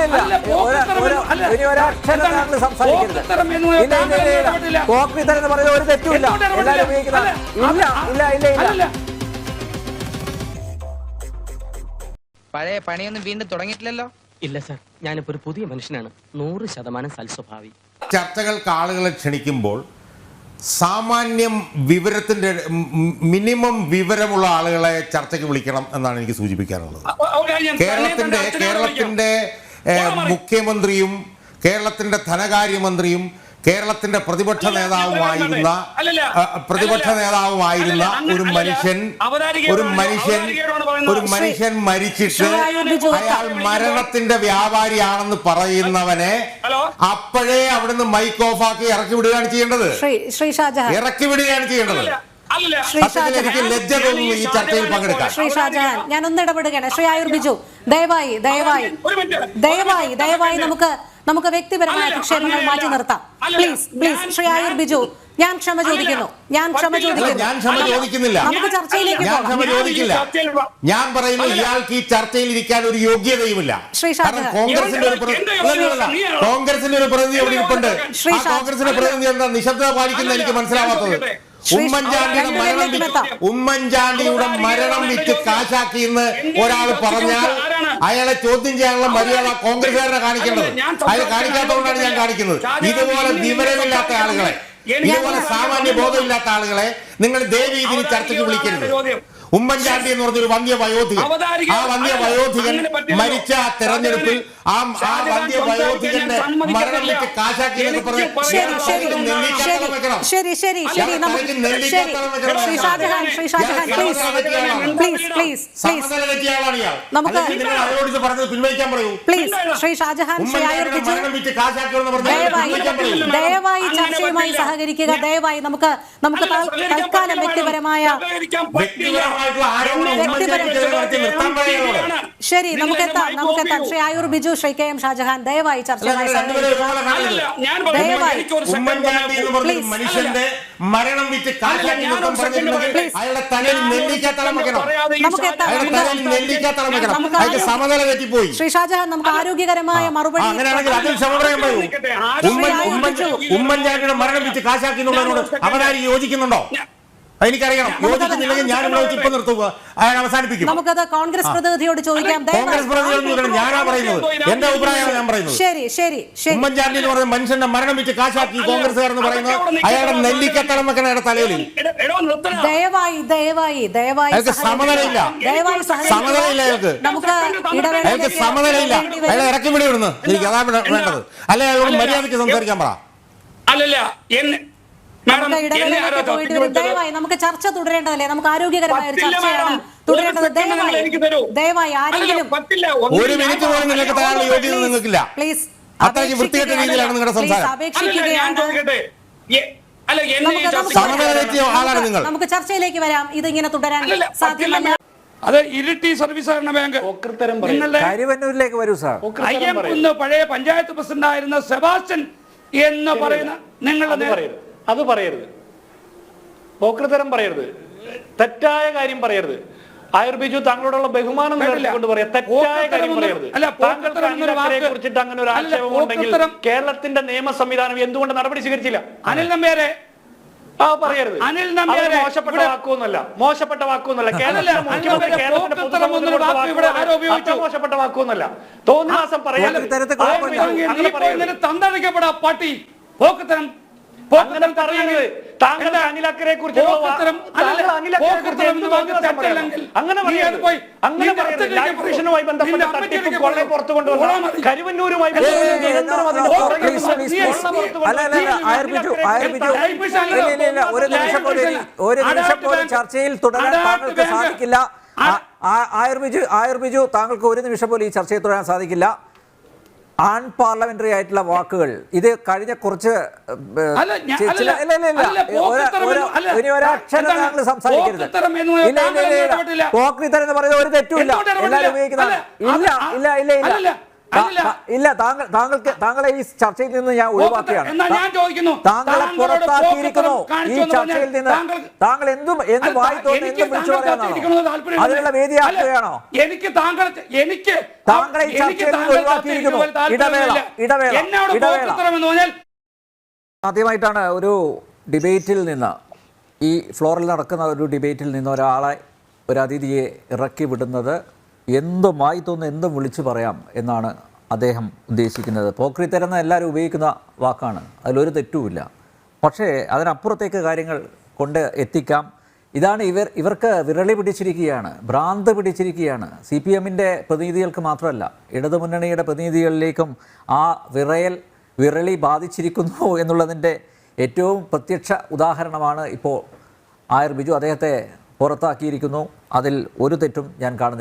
ഒരു- എന്ന് പറയുന്നത് ഒരു തെറ്റുമില്ല എല്ലാവരും ഇല്ല ഇല്ല ഇല്ല ഇല്ല. പഴയ പണിയൊന്നും വീണ്ടും തുടങ്ങിയിട്ടില്ലല്ലോ? ഇല്ല സർ. ഞാനിപ്പോ ഒരു പുതിയ മനുഷ്യനാണ്. നൂറ് ശതമാനം സൽസ്വഭാവി. ചർച്ചകൾക്ക് ആളുകളെ ക്ഷണിക്കുമ്പോൾ സാമാന്യം വിവരത്തിന്റെ മിനിമം വിവരമുള്ള ആളുകളെ ചർച്ചയ്ക്ക് വിളിക്കണം എന്നാണ് എനിക്ക് സൂചിപ്പിക്കാനുള്ളത്. കേരളത്തിന്റെ കേരളത്തിന്റെ. മുഖ്യമന്ത്രിയും കേരളത്തിന്റെ ധനകാര്യമന്ത്രിയും കേരളത്തിന്റെ പ്രതിപക്ഷ നേതാവുമായിരുന്ന പ്രതിപക്ഷ. നേതാവുമായിരുന്ന ഒരു മനുഷ്യൻ ഒരു മനുഷ്യൻ ഒരു മനുഷ്യൻ മരിച്ചിട്ട് അയാൾ മരണത്തിന്റെ വ്യാപാരിയാണെന്ന് പറയുന്നവനെ അപ്പോഴേ അവിടുന്ന് മൈക്ക് ഓഫാക്കി ഇറക്കി വിടുകയാണ് ചെയ്യേണ്ടത്. ഇറക്കി വിടുകയാണ് ചെയ്യേണ്ടത്. ശ്രീ ഷാജഹാൻ. ഞാൻ ഒന്ന് ഇടപെടുകയാണ്. ശ്രീ ആയുർ ബിജു ദയവായി ദയവായി. ഒരു മിനിറ്റ്. ദയവായി ദയവായി നമുക്ക് നമുക്ക് വ്യക്തിപരമായ അധിക്ഷേപങ്ങൾ മാറ്റി നിർത്താം. പ്ലീസ് പ്ലീസ് ഞാൻ- ശ്രീ ആയുർ ബിജു ഞാൻ ക്ഷമ ചോദിക്കുന്നു. ഞാൻ ക്ഷമ. ചോദിക്കുന്നു. ഞാൻ ക്ഷമ ചോദിക്കുന്നില്ല. നമുക്ക് ചർച്ചയിലേക്ക് ഞാൻ ക്ഷമ ചോദിക്കില്ല. ഞാൻ പറയുന്നു. ഇയാൾക്ക് ഈ ചർച്ചയിൽ ഇരിക്കാൻ ഒരു യോഗ്യതയുമില്ല. ശ്രീ കോൺഗ്രസിന്റെ ഒരു? കോൺഗ്രസിന്റെ ഒരു പ്രതിനിധി അവിടെ ഇരിപ്പുണ്ട്. കോൺഗ്രസിന്റെ പ്രതിനിധി എന്താ? നിശബ്ദത പാലിക്കുന്ന എനിക്ക് മനസ്സിലാവാത്തത്. ഉമ്മൻചാണ്ടിയുടെ മരണം. ഉമ്മൻചാണ്ടിയുടെ മരണം വിറ്റ് കാശാക്കി എന്ന് ഒരാൾ പറഞ്ഞാൽ അയാളെ ചോദ്യം ചെയ്യാനുള്ള മര്യാദ കോൺഗ്രസുകാരനെ കാണിക്കേണ്ടത്. അയാൾ കാണിക്കാത്തതുകൊണ്ടാണ് ഞാൻ കാണിക്കുന്നത്. ഇതുപോലെ വിവരമില്ലാത്ത ആളുകളെ ഇതുപോലെ സാമാന്യ ബോധമില്ലാത്ത ആളുകളെ നിങ്ങൾ ഇതിന് ചർച്ചയ്ക്ക് വിളിക്കരുത്. ഉമ്മൻചാണ്ടി എന്ന് പറഞ്ഞൊരു വന്ധ്യ വയോധികൻ ആ വന്ധ്യ വയോധികൻ മരിച്ച തെരഞ്ഞെടുപ്പിൽ ആ ആ വന്ധ്യ വയോധികന്റെ മരണം വിറ്റ് കാശാക്കി എന്നൊക്കെ പറഞ്ഞ് ശരി ശരി. ശരി ശരി Shajahan Shri Shajahan please. Please please. നമുക്ക് അയാളോട് പറഞ്ഞത് പിൻവലിക്കാൻ പറയൂ പ്ലീസ് ശ്രീ ഷാജഹാൻ ശ്രീ ആയുർ ദയവായി ദയവായി ചർച്ചയുമായി സഹകരിക്കുക ദയവായി നമുക്ക് നമുക്ക് തൽ- തൽക്കാലം വ്യക്തിപരമായ വ്യക്തിപരമായിട്ടുള്ള ആരോപണം നിർത്താൻ ശരി നമുക്ക് എത്താം നമുക്ക് എത്താം ശ്രീ ആയുർ ബിജു ശ്രീ കെ എം ഷാജഹാൻ ദയവായി. ഉമ്മൻചാണ്ടി എന്ന് പറഞ്ഞ മനുഷ്യന്റെ മരണം വിറ്റ് പറഞ്ഞിട്ടുണ്ടെങ്കിൽ അയാളുടെ തലയിൽ നെല്ലിക്കാത്തളം വെക്കണം. നമുക്ക് എത്താം. അയാളുടെ തലയിൽ നെല്ലിക്കാത്തളം വെക്കണം. നമുക്ക് അയാൾക്ക് സമനില തെറ്റിപ്പോയി. ശ്രീ ഷാജഹാൻ നമുക്ക് ആരോഗ്യകരമായ മറുപടി അങ്ങനെയാണെങ്കിൽ അതിൽ പറയൂ. ഉമ്മൻ ഉമ്മൻചാണ്ടിയുടെ മരണം വിറ്റ് കാശാക്കി എന്നുള്ളതിനോട് അവരാരും യോജിക്കുന്നുണ്ടോ? എനിക്കറിയണം യോജിക്കുന്നില്ലെങ്കിൽ ഞാൻ ഇവിടെ വെച്ച് ഇപ്പൊ നിർത്തുക. അയാൾ അവസാനിപ്പിക്കും. നമുക്കത് കോൺഗ്രസ് പ്രതിനിധിയോട് ചോദിക്കാം. കോൺഗ്രസ് പ്രതിനിധികൾ ഞാനാ പറയുന്നത്. എന്റെ അഭിപ്രായമാണ് ഞാൻ പറയുന്നത്. ശരി ശരി ശരി. ഉമ്മൻചാണ്ടി എന്ന് പറയുന്ന മനുഷ്യന്റെ മരണം വെച്ച് കാശാക്കി കോൺഗ്രസ്സുകാർ എന്ന് പറയുന്നത് അയാളുടെ നെല്ലിക്കത്തളം വെക്കണ അയാളുടെ തലയിൽ. ദയവായി ദയവായി ദയവായി അയാൾക്ക്. സമനിലയില്ല. സമനിലയില്ല. അയാൾക്ക്. നമുക്ക് അയാൾക്ക് സമനിലയില്ല. അയാളെ ഇറക്കി വിടി വിടുന്നു എനിക്ക് അതാ വേണ്ടത്. അല്ലെ അയാളോട് മര്യാദയ്ക്ക് സംസാരിക്കാൻ പറ. അല്ലല്ല. നമുക്ക് എന്നെ ഇടവേളയിലേക്ക് പോയിട്ട് ദയവായി നമുക്ക് ചർച്ച തുടരേണ്ടതല്ലേ? നമുക്ക് ആരോഗ്യകരമായ ഒരു ചർച്ചയാണ് തുടരേണ്ടത്. ഒരു എനിക്ക് തരൂ. ദയവായി ദയവായി ആരെങ്കിലും ഒരു മിനിറ്റ് പോലും നിങ്ങൾക്ക് തരാനുള്ള യോഗ്യത നിങ്ങൾക്കില്ല. പ്ലീസ് അത്രയ്ക്ക് വൃത്തികെട്ട രീതിയിലാണ് നിങ്ങളുടെ സംസാരം. അപേക്ഷിക്കുകയാണ്. നമുക്ക് ചർച്ചയിലേക്ക് വരാം. ഇത് ഇങ്ങനെ തുടരാൻ സാധ്യമല്ല. അത് ഇരിട്ടി സർവീസ് സഹകരണ ബാങ്ക് നിങ്ങളുടെ കരുവന്നൂരിലേക്ക് വരൂ സാർ. പഴയ പഞ്ചായത്ത് പ്രസിഡന്റ് ആയിരുന്ന സെബാസ്റ്റ്യൻ എന്ന് പറയുന്ന നിങ്ങളുടെ അത് പറയരുത്. പോക്രതരം പറയരുത്. തെറ്റായ കാര്യം പറയരുത്. ആയുർ ബിജു താങ്കളോടുള്ള ബഹുമാനം കൊണ്ട് പറയാം. തെറ്റായ കാര്യം പറയരുത്. അല്ല, താങ്കൾക്ക് കുറിച്ചിട്ട് അങ്ങനെ ഒരു ആക്ഷേപം ഉണ്ടെങ്കിൽ കേരളത്തിന്റെ നിയമ സംവിധാനം എന്തുകൊണ്ട് നടപടി സ്വീകരിച്ചില്ല? അനിൽ നമ്പ്യാരെ ആ പറയരുത്. അനിൽ നമ്പ്യാരെ മോശപ്പെട്ട വാക്കൊന്നുമല്ല. മോശപ്പെട്ട വാക്കൊന്നുമല്ല. കേരളത്തിലെ മുഖ്യമന്ത്രി കേരളത്തിന്റെ മോശപ്പെട്ട വാക്കൊന്നുമല്ല. തോന്നിവാസം നിന്നെ തന്തടിക്കപ്പെടാ പട്ടി. പോക്കത്തരം അങ്ങനെ അനിലക്കരെ കുറിച്ച് അങ്ങനെ ബന്ധപ്പെട്ട തട്ടിപ്പ്. പുറത്തു കൊണ്ടുവന്ന കരുവന്നൂരുമായി ഒരു നിമിഷം പോലും ഒരു നിമിഷം പോലും ചർച്ചയിൽ തുടരാൻ താങ്കൾക്ക് സാധിക്കില്ല. ആ- ആ- ആയുർ ബിജു ആയുർ ബിജു താങ്കൾക്ക് ഒരു നിമിഷം പോലും ഈ ചർച്ചയിൽ തുടരാൻ സാധിക്കില്ല. ആൺ പാർലമെന്ററി ആയിട്ടുള്ള വാക്കുകൾ. ഇത് കഴിഞ്ഞ കുറച്ച് ഒരക്ഷരം താങ്കൾ സംസാരിക്കരുത്. പോക്കത്തരം എന്ന് ഇല്ല, ഇല്ല, ഇല്ല, ഇല്ല. പോക്രിത്തരം എന്ന് പറയുന്നത് ഒരു തെറ്റുമില്ല? എല്ലാവരും ഉപയോഗിക്കുന്നതാണ്. ഇല്ല ഇല്ല ഇല്ല ഇല്ല. ഇല്ല താങ്കൾ താങ്കൾക്ക് താങ്കളെ ഈ ചർച്ചയിൽ നിന്ന് ഞാൻ ഒഴിവാക്കുകയാണ്. താങ്കളെ പുറത്താക്കിയിരിക്കുന്നു ഈ ചർച്ചയിൽ നിന്ന്. താങ്കൾ- എന്തും എന്ത് വായി തോന്നുന്നു എനിക്ക് എന്തും വിളിച്ചു പറയാനാണോ? അതിനുള്ള വേദിയാക്കുകയാണോ? എനിക്ക് താങ്കൾ എനിക്ക് താങ്കളെ ഈ ചർച്ചയിൽ നിന്ന് ഒഴിവാക്കിയിരിക്കുന്നു. ഇടവേള, ഇടവേള, ഇടവേള. ആദ്യമായിട്ടാണ് ഒരു ഡിബേറ്റിൽ നിന്ന് ഈ ഫ്ലോറിൽ നടക്കുന്ന ഒരു ഡിബേറ്റിൽ നിന്ന് ഒരാളെ ഒരു അതിഥിയെ ഇറക്കി വിടുന്നത്. എന്തുമായി തോന്നുന്നു എന്തും വിളിച്ചു പറയാം എന്നാണ് അദ്ദേഹം ഉദ്ദേശിക്കുന്നത്. പോക്രിത്തരെന്ന് എല്ലാവരും ഉപയോഗിക്കുന്ന വാക്കാണ്. അതിലൊരു തെറ്റുമില്ല. പക്ഷേ അതിനപ്പുറത്തേക്ക് കാര്യങ്ങൾ കൊണ്ട് എത്തിക്കാം. ഇതാണ് ഇവർ ഇവർക്ക് വിരളി പിടിച്ചിരിക്കുകയാണ് ഭ്രാന്ത് പിടിച്ചിരിക്കുകയാണ്. സി പി എമ്മിന്റെ പ്രതിനിധികൾക്ക് മാത്രമല്ല ഇടതുമുന്നണിയുടെ പ്രതിനിധികളിലേക്കും ആ വിറയൽ വിരളി ബാധിച്ചിരിക്കുന്നു എന്നുള്ളതിന്റെ ഏറ്റവും പ്രത്യക്ഷ ഉദാഹരണമാണ് ഇപ്പോൾ ആയർ ബിജു അദ്ദേഹത്തെ പുറത്താക്കിയിരിക്കുന്നു. അതിൽ ഒരു തെറ്റും ഞാൻ കാണുന്നില്ല.